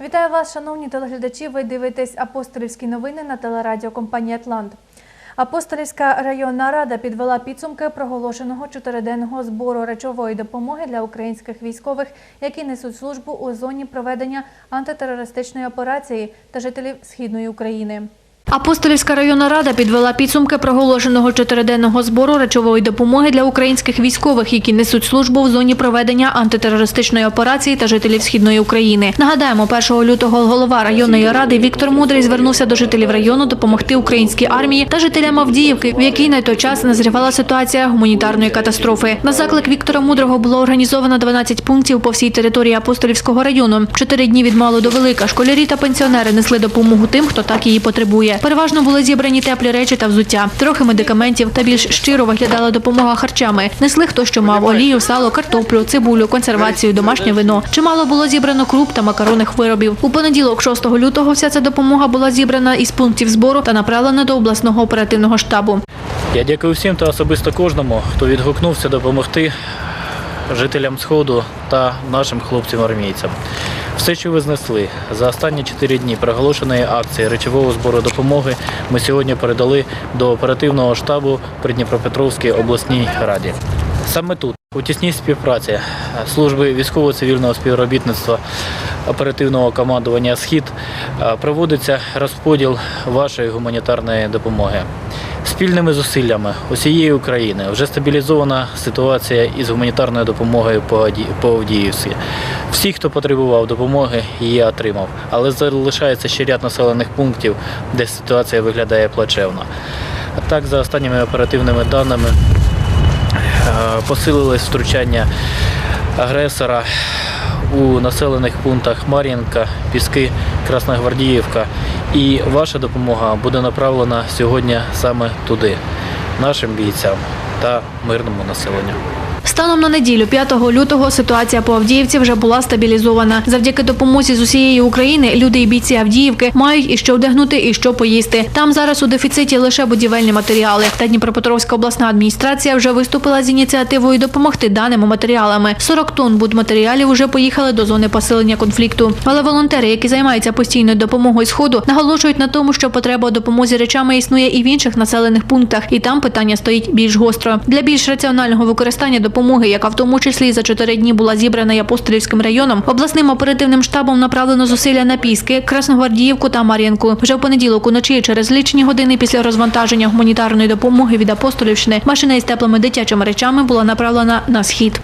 Вітаю вас, шановні телеглядачі. Ви дивитесь апостолівські новини на телерадіокомпанії Атлант. Апостолівська районна рада підвела підсумки проголошеного чотириденного збору речової допомоги для українських військових, які несуть службу у зоні проведення антитерористичної операції та жителів східної України. Апостолівська районна рада підвела підсумки проголошеного чотириденного збору речової допомоги для українських військових, які несуть службу в зоні проведення антитерористичної операції та жителів східної України. Нагадаємо, 1 лютого голова районної ради Віктор Мудрий звернувся до жителів району допомогти українській армії та жителям Авдіївки, в якій на той час назрівала ситуація гуманітарної катастрофи. На заклик Віктора Мудрого було організовано 12 пунктів по всій території Апостолівського району. Чотири дні від мало до велика школярі та пенсіонери несли допомогу тим, хто так її потребує. Переважно були зібрані теплі речі та взуття, трохи медикаментів та більш щиро виглядала допомога харчами. Несли хто що мав олію, сало, картоплю, цибулю, консервацію, домашнє вино. Чимало було зібрано круп та макаронних виробів. У понеділок, 6 лютого, вся ця допомога була зібрана із пунктів збору та направлена до обласного оперативного штабу. Я дякую всім та особисто кожному, хто відгукнувся допомогти жителям Сходу та нашим хлопцям-армійцям. Все, що ви знесли за останні 4 дні проголошеної акції речового збору допомоги, ми сьогодні передали до оперативного штабу при Дніпропетровській обласній раді. Саме тут, у тісній співпраці служби військово-цивільного співробітництва оперативного командування Схід проводиться розподіл вашої гуманітарної допомоги. Спільними зусиллями усієї України вже стабілізована ситуація із гуманітарною допомогою по Авдіївці. Всі, хто потребував допомоги, її отримав. Але залишається ще ряд населених пунктів, де ситуація виглядає плачевно. Так, за останніми оперативними даними, е, посилилось втручання агресора у населених пунктах Мар'їнка, Піски, Красногвардіївка. І ваша допомога буде направлена сьогодні саме туди, нашим бійцям та мирному населенню. Станом на неділю, 5 лютого, ситуація по Авдіївці вже була стабілізована. Завдяки допомозі з усієї України люди і бійці Авдіївки мають і що вдягнути, і що поїсти. Там зараз у дефіциті лише будівельні матеріали. Та Дніпропетровська обласна адміністрація вже виступила з ініціативою допомогти даними матеріалами. 40 тонн будматеріалів уже поїхали до зони посилення конфлікту. Але волонтери, які займаються постійною допомогою сходу, наголошують на тому, що потреба у допомозі речами існує і в інших населених пунктах, і там питання стоїть більш гостро. Для більш раціонального використання допомоги, яка в тому числі за чотири дні була зібрана і районом, обласним оперативним штабом направлено зусилля на Піски, Красногвардіївку та Мар'їнку. Вже в понеділок уночі через лічені години після розвантаження гуманітарної допомоги від Апостолівщини машина із теплими дитячими речами була направлена на схід.